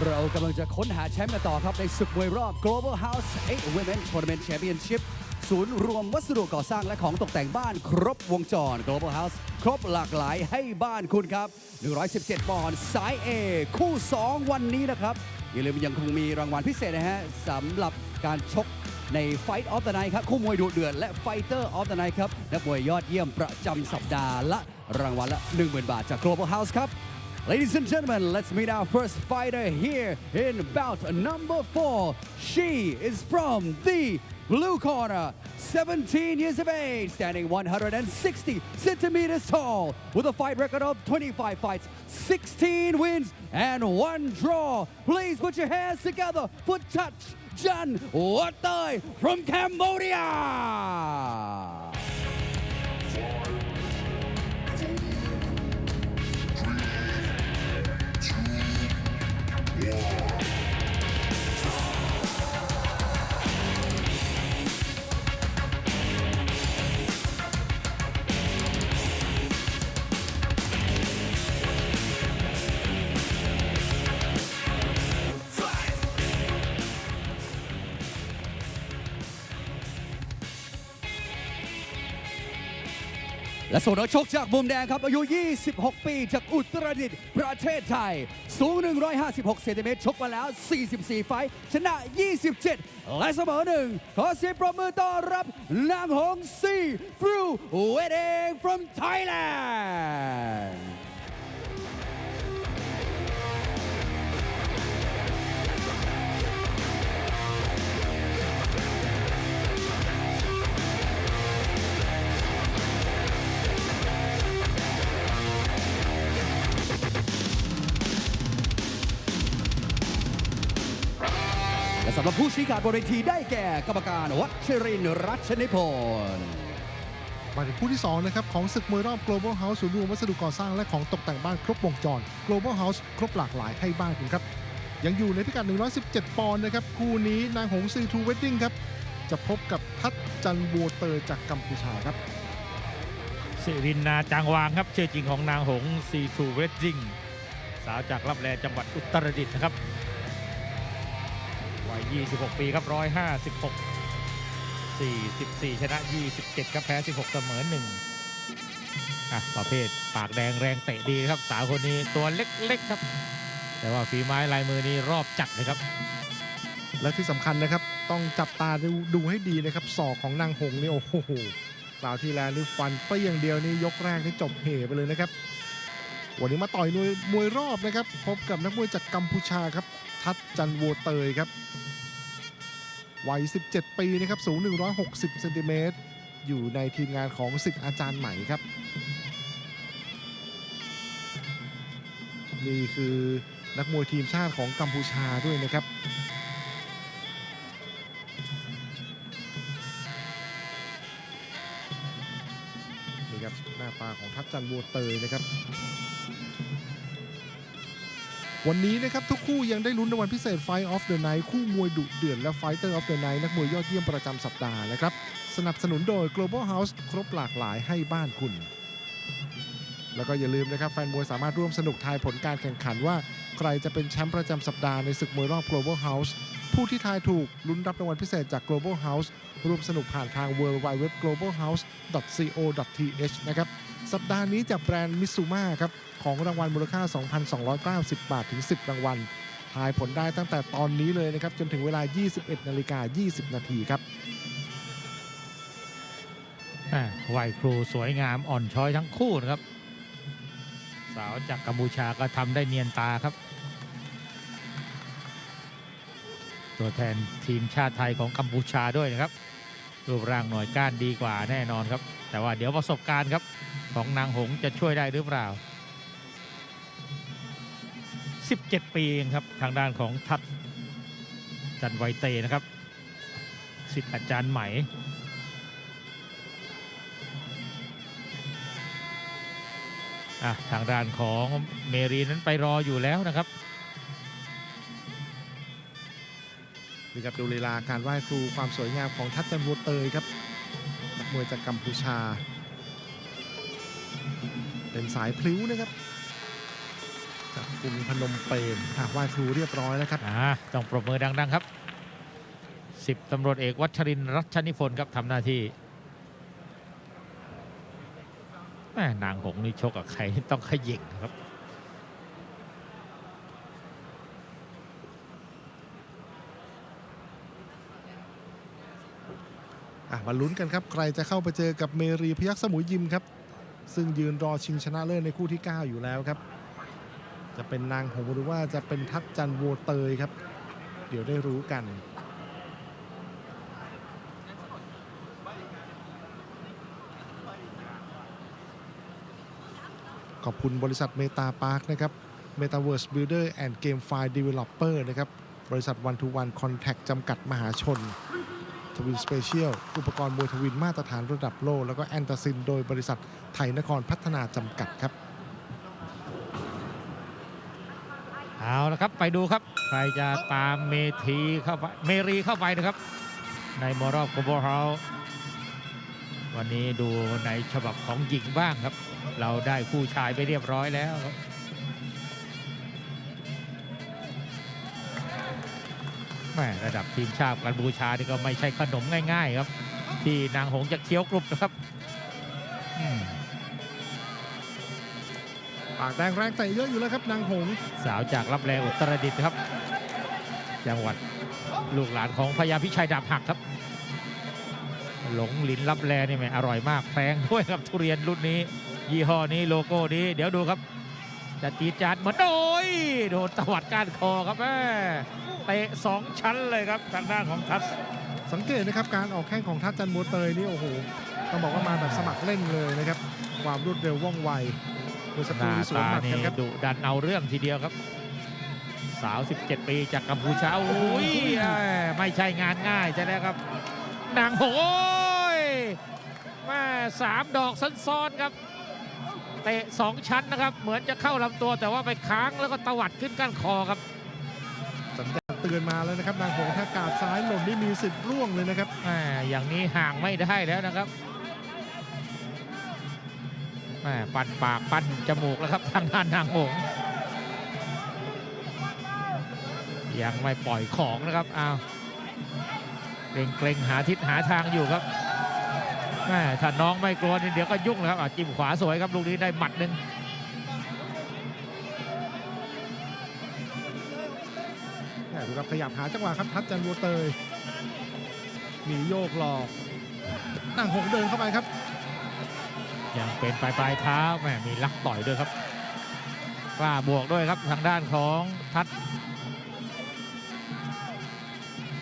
เรากำลังจะค้นหาแชมป์กันต่อครับ ในศึกมวยรอบ Global House 8 Women Tournament Championship ศูนย์รวมวัสดุก่อสร้างและของตกแต่งบ้านครบวงจร Global House ครบหลากหลายให้บ้านคุณครับ 117 ปอนด์สาย A คู่ 2 วันนี้นะครับ อย่าลืมยังคงมีรางวัลพิเศษนะฮะสำหรับการชกใน Fight of the Night ครับ คู่มวยดุเดือดและ Fighter of the Night ครับนักมวยยอดเยี่ยมประจำสัปดาห์ละรางวัลละ 10,000 บาทจาก Global House ครับ Ladies and gentlemen, let's meet our first fighter here in bout number four. She is from the blue corner, 17 years of age, standing 160 centimeters tall, with a fight record of 25 fights, 16 wins, and one draw. Please put your hands together for Touch Jan Watay from Cambodia. และส่วนนักชกจากมุมแดงครับ อายุ 26 ปี จากอุตรดิตถ์ ประเทศไทย สูง 156 เซนติเมตร ชกมาแล้ว 44 ไฟ ชนะ 27 และเสมอหนึ่งขอเสียงปรบมือต้อนรับนางหงซีฟรูเวดเอง from Thailand ำหรับผู้ชี้ขาดบนเวทีได้แก่กรรมการวัชรินทร์รัชนิพนธ์มาถึงคู่ที่2นะครับของศึกมวยรอบ Global House ศูนย์รวมวัสดุก่อสร้างและของตกแต่งบ้านครบวงจร Global House ครบหลากหลายให้บ้านคุณครับ ยังอยู่ในพิกัด 117 ปอนด์นะครับ คู่นี้นางหงซีทูเวดดิ้งครับ จะพบกับทัดจันบัวเตอร์จากกัมพูชาครับสิรินนาจางวางครับชื่อจริงของนางหงซีทูเวดดิ้งสาวจากรับแลจังหวัดอุตรดิตถ์นะครับ วัย 26 ปีครับ 156 44 ชนะ 27 ครับแพ้ 16 เสมอ1อะประเภทปากแดงแรงเตะดีครับ สาวคนนี้ตัวเล็กๆครับ แต่ว่าฝีไม้ลายมือนี้รอบจัดเลยครับ และที่สำคัญนะครับ ต้องจับตาดูดูให้ดีนะครับศอกของนางหงนี่โอ้โหคราวที่แล้วนี่ฟันเปรี้ยงเดียวนี่ยกแรกนี่จบเหไปเลยนะครับ วันนี้มาต่อยมวยมวยรอบนะครับ พบกับนักมวยจากกัมพูชาครับ ทัดจันโวเตยครับวัย 17 ปีนะครับ สูง 160 เซนติเมตร อยู่ในทีมงานของศึกอาจารย์ใหม่ครับ นี่คือนักมวยทีมชาติของกัมพูชาด้วยนะครับ นี่ครับ หน้าตาของทัพจันทร์บัวเตยนะครับ วันนี้นะครับทุกคู่ยังได้ลุ้นรางวัลพิเศษ Fight of the Night คู่มวยดุเดือดและ Fighter of the Night นักมวยยอดเยี่ยมประจำสัปดาห์นะครับ สนับสนุนโดย Global House ครบหลากหลายให้บ้านคุณ แล้วก็อย่าลืมนะครับ แฟนมวยสามารถร่วมสนุกทายผลการแข่งขันว่า ใครจะเป็นแชมป์ประจำสัปดาห์ในศึกมวยรอบ Global House ผู้ที่ทายถูกลุ้นรับรางวัลพิเศษจาก Global House ร่วมสนุกผ่านทาง w w w g l o b a l h o u s e c o th นะครับ สัปดาห์นี้จากแบรนด์มิซูมาครับของรางวัลมูลค่า 2,290 บาทถึง 10 รางวัล ทายผลได้ตั้งแต่ตอนนี้เลยนะครับ จนถึงเวลา 21นาฬิกา20 นาทีครับอ่าไหวครูสวยงามอ่อนช้อยทั้งคู่นะครับ สาวจากกัมพูชาก็ทำได้เนียนตาครับ ตัวแทนทีมชาติไทยของกัมพูชาด้วยนะครับ รูปร่างหน่วยก้านดีกว่าแน่นอนครับ แต่ว่าเดี๋ยวประสบการณ์ครับ ของนางหงจะช่วยได้หรือเปล่า 17 ปีเองครับทางด้านของทัดจันไวเตนะครับสิทธิ์อาจารย์ไหมอะทางด้านของเมรีนั้นไปรออยู่แล้วนะครับนี่ครับดูลีลาการไหว้ครูความสวยงามของทัพจันทร์บัวเตยครับนักมวยจากกัมพูชา เป็นสายพลิ้วนะครับจากกรุงพนมเปญอะไหว้ครูเรียบร้อยแล้วครับอ่าต้องปรบมือดังๆครับสิบตำรวจเอกวัชรินทร์รัชนิพนธ์ครับทำหน้าที่แม่นางหงส์นี่ชกกับใครนี่ต้องขยิงครับอะมาลุ้นกันครับ ใครจะเข้าไปเจอกับเมรีพยักษ์สมุยยิมครับ ซึ่งยืนรอชิงชนะเลิศในคู่ที่ 9 อยู่แล้วครับ จะเป็นนางหงหรือว่าจะเป็นทัดจันโวเตยครับ เดี๋ยวได้รู้กันขอบคุณบริษัทเมตาพาร์คนะครับ Metaverse Builder and Game File Developer นะครับ บริษัท One to One Contact จำกัดมหาชน ทวินสเปเชียล อุปกรณ์มวยทวินมาตรฐานระดับโลก แล้วก็แอนตาซิน โดยบริษัทไทยนครพัฒนาจำกัดครับ เอาละครับไปดูครับ ใครจะตามเมทีเข้าไปเมรีเข้าไปนะครับ ในมอรอบโกโบเฮาวันนี้ดูในฉบับของหญิงบ้างครับ เราได้คู่ชายไปเรียบร้อยแล้วครับ แม่ระดับทีมชาติกัมพูชานี่ก็ไม่ใช่ขนมง่าย ๆ ครับ ที่นางหงส์จะเคี้ยวกรุบนะครับอืมปากแดงแรงแต่เยอะอยู่แล้วครับนางหงส์สาวจากรับแรงอุตรดิตถ์ครับ จังหวัดลูกหลานของพญาพิชัยดาบหักครับ หลงหลินรับแลนี่แม่อร่อยมากแพงด้วยครับทุเรียนรุ่นนี้ ยี่ห้อนี้โลโก้นี้ เดี๋ยวดูครับจะจีดจานเหมือนโอ้ยโดนตวัดก้านคอครับแม่ เตะสองชั้นเลยครับทางด้านของทัศสังเกตนะครับการออกแข้งของทัดจันทร์โวเตยนี่โอ้โหต้องบอกว่ามาแบบสมัครเล่นเลยนะครับความรวดเร็วว่องไวเมื่อสักหครู่น้าที่สวนตาหมัดนี่กันครับดุดันเอาเรื่องทีเดียวครับ สาว 17 ปีจากกัมพูชาโอ้ยแม่ไม่ใช่งานง่ายใช่ไหมครับนางโหยแม่สามดอกซ้อนๆครับเตะสองชั้นนะครับ เหมือนจะเข้าลำตัวแต่ว่าไปค้างแล้วก็ตวัดขึ้นก้านคอครับสัญญาณ เตือนมาแล้วนะครับนางหงถ้ากาดซ้ายหล่นนี่มีสิทธิ์ร่วงเลยนะครับแม่อย่างนี้ห่างไม่ได้แล้วนะครับแม่ปันปากปั้นจมูกแล้วครับทางด้านนางหงส์ยังไม่ปล่อยของนะครับอ้าวเกรงเกรงหาทิศหาทางอยู่ครับแม่ถ้าน้องไม่กลัวนี่เดี๋ยวก็ยุ่งแล้วครับจิ้มขวาสวยครับลูกนี้ได้หมัดหนึ่ง ครับขยับหาจังหวะครับทัดจันทร์โวเตยมีโยกหลอกนางหงส์เดินเข้าไปครับ ยังเป็นปลายปลายเท้าแม่มีลักต่อยด้วยครับกล้าบวกด้วยครับทางด้านของทัด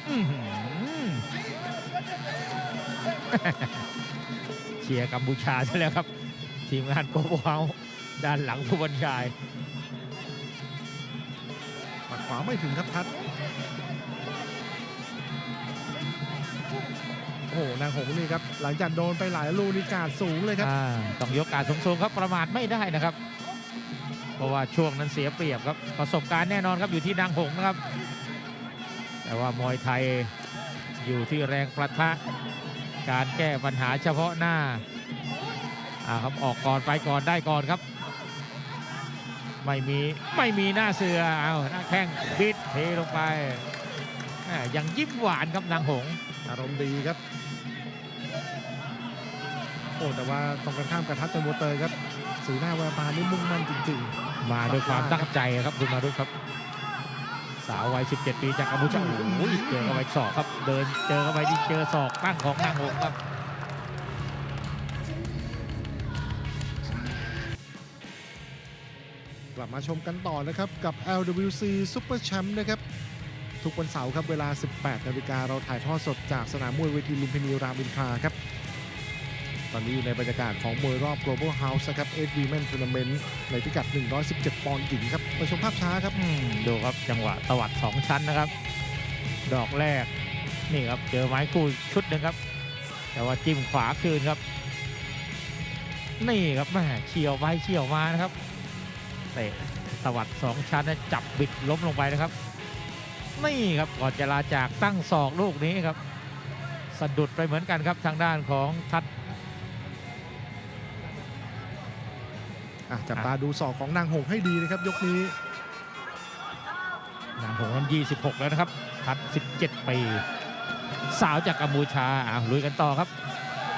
อื้อหือเชียร์กัมพูชาซะแล้วครับ ทีมงานโกโบเฮาด้านหลังผู้บรรยายปัดขวาไม่ถึงครับทัด โอ้โหนางหงส์นี่ครับ หลังจากโดนไปหลายลูกนี่กาดสูงเลยครับ อ่าต้องยกการสูงๆครับประมาทไม่ได้นะครับ เพราะว่าช่วงนั้นเสียเปรียบครับประสบการณ์แน่นอนครับอยู่ที่นางหงส์นะครับ แต่ว่ามวยไทยอยู่ที่แรงประทะ การแก้ปัญหาเฉพาะหน้าอ่าครับออกก่อนไปก่อนได้ก่อนครับ ไม่มีไม่มีหน้าเสือเอาหน้าแข้งบิดเทลงไป ยังยิ้มหวานครับนางหงส์อารมณ์ดีครับ โอ้แต่ว่าตรงกันข้ามกับทัดจันทร์โวเตยครับสีหน้าแววตานี่มุ่งมั่นจริงมาด้วยความตั้งใจครับคุณมารุตครับ สาววัย 17 ปีจากกัมพูชาโอ้ยเจอเข้าไปศอกครับ เดินเจอเข้าไปที่เจอศอกตั้งของนางหงส์ครับๆกลับมาชมกันต่อนะครับ กับ LWC Super Champ นะครับ ทุกวันเสาร์ครับเวลา 18นาฬิกาเราถ่ายทอดสดจากสนามมวยเวทีลุมพินีรามอินทราครับ ตอนนี้อยู่ในบรรยากาศของมวยรอบ Global House นะครับ 8 Women Tournament ในพิกัด 117 ปอนด์หญิงครับไปชมภาพช้าครับ ดูครับจังหวะตวัดสองชั้นนะครับ ดอกแรก นี่ครับ เจอไม้คู่ชุดหนึ่งครับ แต่ว่าจิ้มขวาคืนครับ นี่ครับแม่เฉียวไปเฉียวมานะครับเตะตวัดสองชั้นจับบิดล้มลงไปนะครับ นี่ครับก่อนจะลาจากตั้งศอกลูกนี้ครับ สะดุดไปเหมือนกันครับทางด้านของทัดอะจับตาดูศอกของนางหงให้ดีนะครับยกนี้หงนั้น26 แล้วนะครับ ทัด 17 ปี สาวจากกัมพูชาอะลุยกันต่อครับ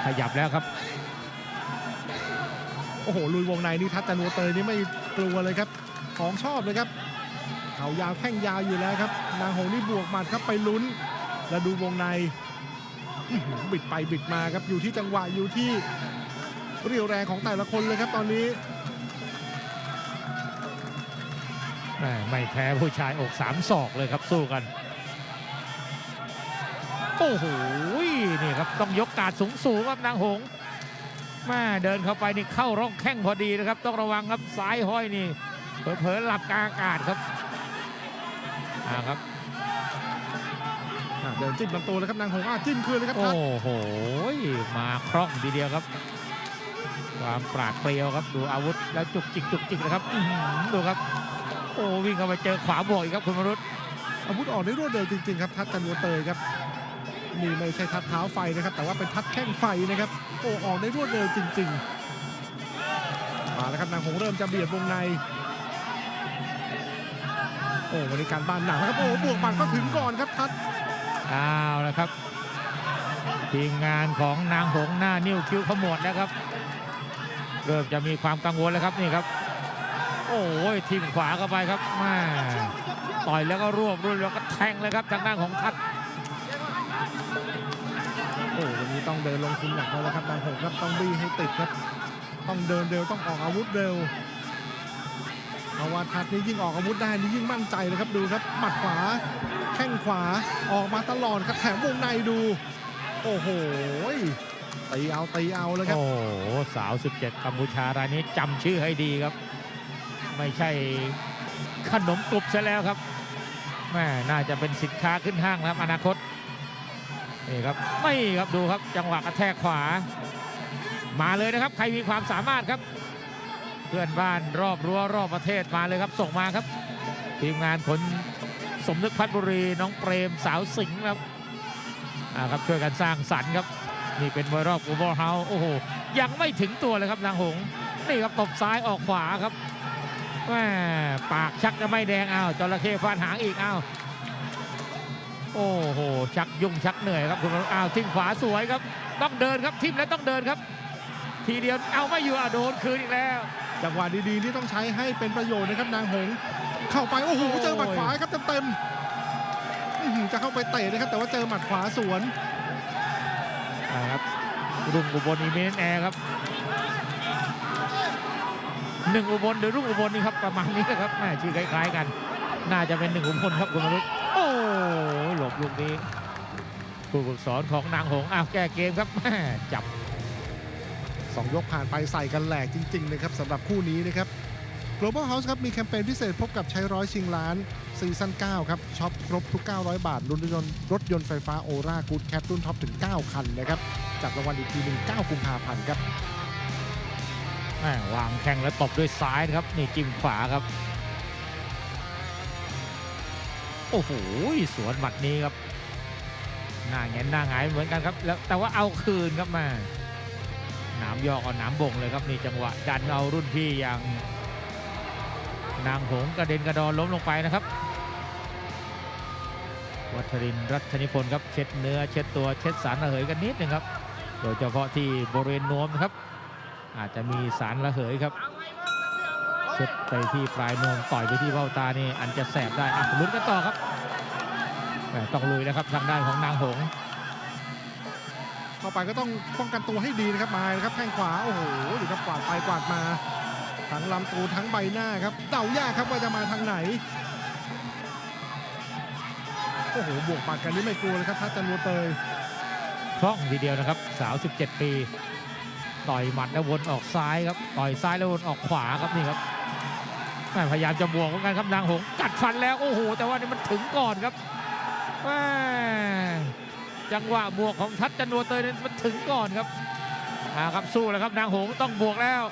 ขยับแล้วครับ โอ้โหลุยวงในนี่ทัศจันวัวเตยนี่ไม่กลัวเลยครับของชอบเลยครับ เขายาวแข้งยาวอยู่แล้วครับ นางหงนี่บวกหมัดครับไปลุ้น แล้วดูวงในบิดไปบิดมาครับอยู่ที่จังหวะอยู่ที่เรียวแรงของแต่ละคนเลยครับตอนนี้ไม่แพ้ผู้ชายอกสามศอกเลยครับสู้กันโอ้โหนี่ครับต้องยกการสูงสูงๆครับนางหงส์แม่เดินเข้าไปนี่เข้าร่องแข้งพอดีนะครับ ต้องระวังครับซ้ายห้อยนี่เผลอๆหลับกลางอากาศครับ อ่าครับอะเดินจิ้มลำตัวแล้วครับนางหงอะจิ้มคืนเลยครับ โอ้ทัศโห มาคล่องทีเดียวครับ ความปราดเปรียวครับ ดูอาวุธแล้วจุกจิกจุกจิกนะครับอื้อหือดูครับ โอ้วิ่งเข้าไปเจอขวาบวกอีกครับคุณมรุษอาวุธออกได้รวดเร็วจริงๆครับ ทัศจันวัวเตยครับนี่ไม่ใช่ทัดเท้าไฟนะครับ แต่ว่าเป็นทัดแข้งไฟนะครับ โอ้ออกได้รวดเร็วจริง ๆ มาแล้วครับนางหงเริ่มจะเบียดวงใน โอ้วันนี้การบ้านหนักนะครับ โอ้บวกหมัดก็ถึงก่อนครับทัดเอาละครับทีมงานของนางหงส์หน้านิ้วคิ้วขมวดแล้วครับเริ่มจะมีความกังวลแล้วครับนี่ครับ โอ้ยทีมขวาเข้าไปครับแมาต่อยแล้วก็รวบรวบแล้วก็แทงเลยครับทางด้านของทัดโอ้วันนี้ต้องเดินลงทุนหนักแล้วนะครับนางหงครับต้องบี้ให้ติดครับ ต้องเดินเร็วต้องออกอาวุธเร็ว เพราว่าทัดนี่ยิ่งออกอาวุธได้นี่ยิ่งมั่นใจเลยครับดูครับหมัดขวา แข้งขวาออกมาตลอดครับแถมวงในดู โอ้โหตีเอาตีเอาเลยครับ โอ้โหสาว 17กัมพูชารายนี้จำชื่อให้ดีครับ ไม่ใช่ขนมกรุบซะแล้วครับแม่น่าจะเป็นสินค้าขึ้นห้างนะครับอนาคตนี่ครับไม่ครับดูครับจังหวะกระแทกขวา มาเลยนะครับ ใครมีความสามารถครับ พื่อนบ้านรอบรั้วรอบประเทศมาเลยครับ ส่งมาครับ ทีมงานผลสมนึกพัฒบุรีน้องเปรมสาวสิงห์ครับอ่าครับช่วยกันสร้างสรรค์ครับ นี่เป็นมวยรอบกูบอลเฮาโอ้โหยังไม่ถึงตัวเลยครับนางหงนี่ครับตบซ้ายออกขวาครับแม่ปากชักจะไม่แดงอ้าวจระเข้ฟาดหางอีกอ้าวโอ้โหชักยุ่งชักเหนื่อยครับคุณอ้าวทิ้งขวาสวยครับ ต้องเดินครับทิมแล้วต้องเดินครับ ทีเดียวเอาไม่อยู่อะโดนคืนอีกแล้ว จังหวะดีๆนี่ต้องใช้ให้เป็นประโยชน์นะครับนางหง เข้าไปโอ้โหโอ้ยเจอหมัดขวาครับเต็มๆอื้อหือจะเข้าไปเตะนะครับ แต่ว่าเจอหมัดขวาสวนอ่าครับรุ่งอุบลอีเมนแอร์ครับหนึ่งอุบลหรือรุ่งอุบลนี่ครับประมาณนี้นะครับแม่ชื่อคล้ายๆกัน น่าจะเป็นหนึ่งอุบลครับคุณมนุษย์โอ้ยหลบลูกนี้ผู้ฝึกสอนของนางหงส์อ้าวแก้เกมครับแม่จับ สองยกผ่านไปใส่กันแหลกจริง ๆ นะครับสำหรับคู่นี้นะครับ Global House ครับมีแคมเปญพิเศษพบกับใช้ร้อยชิงล้านซีซั่น9ครับช็อปครบทุก 900 บาทรุ่นยนต์รถยนต์ไฟฟ้าโอรากูดแคทรุ่นท็อปถึง 9 คันนะครับจับรางวัลอีกทีหนึ่ง9กุมภาพันธ์ครับแม่วางแข้งแล้วตบด้วยซ้ายนะครับ นี่จิ้มขวาครับ โอ้โหสวนหมัดนี้ครับหน้าแงนหน้าหงายเหมือนกันครับ แล้วแต่ว่าเอาคืนครับมา นามยอกเอาหนามบ่งเลยครับนี่จังหวะดันเอารุ่นพี่อย่าง นางหงกระเด็นกระดอนล้มลงไปนะครับ วัชรินทร์รัตนิพนธ์ครับเช็ดเนื้อเช็ดตัวเช็ดสารระเหยกันนิดหนึ่งครับ โดยเฉพาะที่บริเวณนวมนครับ อาจจะมีสารระเหยครับเช็ดไปที่ปลายนวมต่อยไปที่เบ้าตานี่อันจะแสบได้อะลุ้นกันต่อครับต้องลุยแล้วครับทางด้านของนางหง เข้าไปก็ต้องป้องกันตัวให้ดีนะครับมานะครับแข้งขวาโอ้โหดูครับกวาดไปกวาดมา ทั้งลำตัวทั้งใบหน้าครับเดายากครับว่าจะมาทางไหนโอ้โหบวกปากกันนี่ไม่กลัวเลยครับทัศจันวัวเตยคล่องทีเดียวนะครับสาว17 ปี ต่อยหมัดแล้ววนออกซ้ายครับต่อยซ้ายแล้ววนออกขวาครับนี่ครับพยายามจะบวกเหมือนกันครับนางหงกัดฟันแล้วโอ้โหแต่ว่านี่มันถึงก่อนครับแม จังหวะบวกของทัศจันโนเตยนั้นมันถึงก่อนครับอ่าครับสู้แล้วครับนางหงส์ต้องบวกแล้ว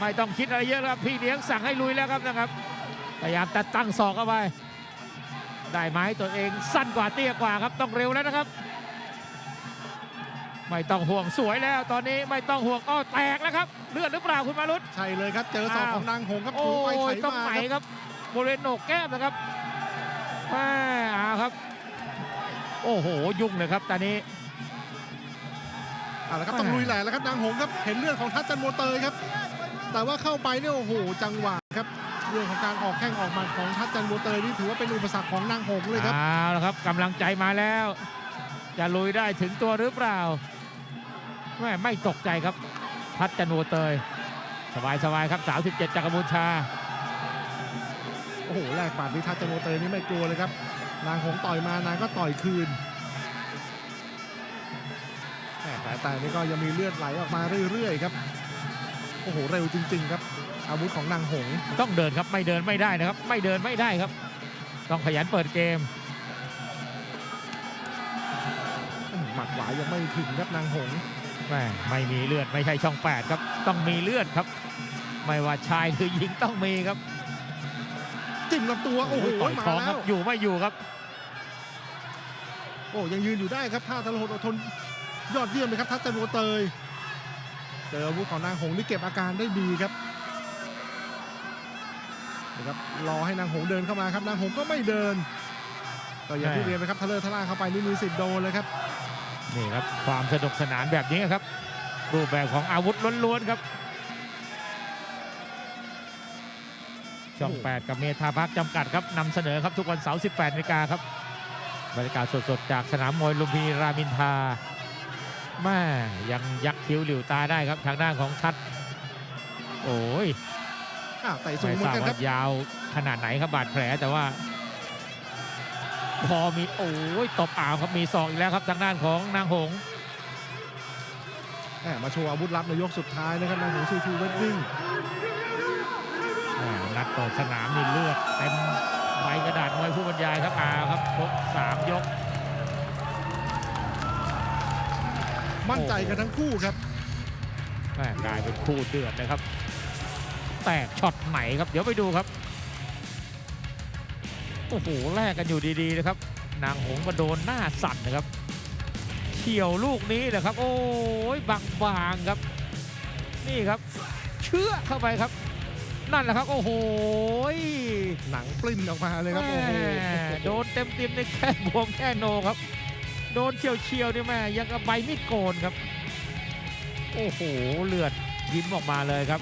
ไม่ต้องคิดอะไรเยอะแล้วครับพี่เลี้ยงสั่งให้ลุยแล้วครับนะครับพยายามตัดตั้งศอกเข้าไปได้ไหมตัวเองสั้นกว่าเตี้ยกว่าครับต้องเร็วแล้วนะครับ ไม่ต้องห่วงสวยแล้ว ตอนนี้ไม่ต้องห่วงอ้อแตกแล้วครับเลือดหรือเปล่าคุณมารุต ใช่เลยครับ เจอศอกอ้าวของนางหงครับโอ้ถูไปไถยต้องมาไหนครับครับบริเวณโหนกแก้มนะครับแม่เอาครับ โอ้โห ยุ่งเลยครับตอนนี้เอาละครับแม่ต้องลุยแหละแล้วครับนางหงส์ครับเห็นเลือดของทัศจันโมเตยครับ แต่ว่าเข้าไปเนี่ยโอ้โหจังหวะครับเรื่องของการออกแข้งออกหมัดของทัศจันโมเตยนี่ถือว่าเป็นอุปสรรคของนางหงส์เลยครับเอาละครับกำลังใจมาแล้ว จะลุยได้ถึงตัวหรือเปล่าแม่ไม่ตกใจครับพัดจันโวเตย สบายสบายๆครับ 37จากกัมพูชาโอ้โหแลกปาดนี่ทัศจันโมเตยนี่ไม่กลัวเลยครับ นางหงส์ต่อยมานางก็ต่อยคืนแหม่แต่แต่นี่ก็ยังมีเลือดไหลออกมาเรื่อยๆครับโอ้โหเร็วจริง ๆ ครับ อาวุธของนางหงส์ต้องเดินครับไม่เดินไม่ได้นะครับ ไม่เดินไม่ได้ครับ ต้องขยันเปิดเกมอื้อหมัดขวายังไม่ถึงครับนางหงส์แม่ไม่มีเลือดไม่ใช่ช่อง8ครับ ต้องมีเลือดครับ ไม่ว่าชายหรือหญิงต้องมีครับ จิ้มลำตัวโอ้โหต่อยมาท้องคแล้รับวอยู่ไม่อยู่ครับ โอ้ยังยืนอยู่ได้ครับท่าทรหดอดทนยอดเยี่ยมเลยครับทัศจันโวเตย เจออาวุธของนางหงส์นี่เก็บอาการได้ดีครับนะครับรอให้นางหงส์เดินเข้ามาครับนางหงส์ก็ไม่เดินก็อย่างที่แม่เรียนไปครับทะเลทะล่าเข้าไปนี่มีสิทธิ์โดนเลยครับนี่ครับความสนุกสนานแบบนี้ครับ รูปแบบของอาวุธล้วนๆครับ ช่องโอ้8กับเมธาพักจำกัดครับนำเสนอครับทุกวันเสาร์ 18นาฬิกาครับบรรยากาศสดๆ จากสนามมวยลุมพินีรามอินทราแม่ยังยักคิ้วหลิวตาได้ครับทางด้านของทัด โอ้ยอ้าวไต่สูงไม่เหมืทอราบนกันคว่ารับยาวขนาดไหนครับบาดแผลแต่ว่า พอมีโอ้ยตบอ่าวครับมีศอกอีกแล้วครับทางด้านของนางหงส์แหม่มาโชว์อาวุธลับในยกสุดท้ายนะครับนางหงส์ซูทูเวดดิ้งอ่า นัดเปิดสนามนี่เลือดเต็มใบกระดาษมวยผู้บรรยายครับอาครับครบสามยก มั่นใจกันทั้งคู่ครับแม่กลายเป็นคู่เดือดเลยครับ แตกช็อตไหนครับ เดี๋ยวไปดูครับ โอ้โหแลกกันอยู่ดีๆนะครับ นางหงส์ก็โดนหน้าสั่นนะครับเขี่ยวลูกนี้แหละครับ โอ้ยบางๆครับ นี่ครับ เชื่อเข้าไปครับ นั่นแหละครับ โอ้โหหนังปลิ้นออกมาเลยครับ โอ้โห แม่โดนเต็มเต็มๆในแค่บวมแค่โนครับ โดนเฉียวเฉียวๆนี่แม่ยังกับใบมีดโกนครับ โอ้โหเลือดยิ้มออกมาเลยครับ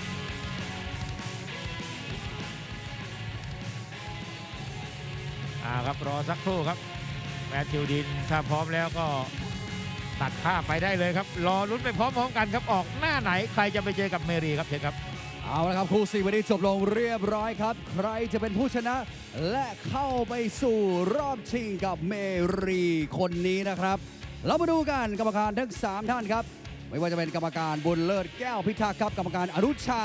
อ่าครับรอสักครู่ครับ แมทธิวดินถ้าพร้อมแล้วก็ตัดภาพไปได้เลยครับ รอลุ้นไปพร้อมๆกันครับออกหน้าไหนใครจะไปเจอกับเมรีครับเชิญครับ เอาละครับคู่สี่วันนี้จบลงเรียบร้อยครับ ใครจะเป็นผู้ชนะ และเข้าไปสู่รอบชิงกับเมรีคนนี้นะครับ เรามาดูกันกรรมการทั้ง 3 ท่านครับ ไม่ว่าจะเป็นกรรมการบุญเลิศแก้วพิทักษ์ครับ กรรมการอนุชา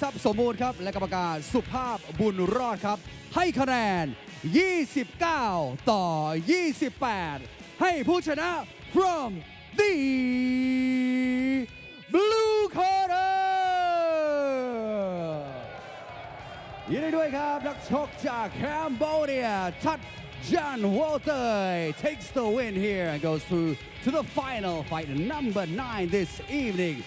ทรัพย์สมบูรณ์ครับ และกรรมการสุภาพบุญรอดครับ ให้คะแนน 29 ต่อ 28 ให้ผู้ชนะ from the blue corner ยินดีด้วยครับ นักชกจากแคนเบเดียทัดจันวอลเตอร์ takes the win here and goes through to the final fight number 9 this evening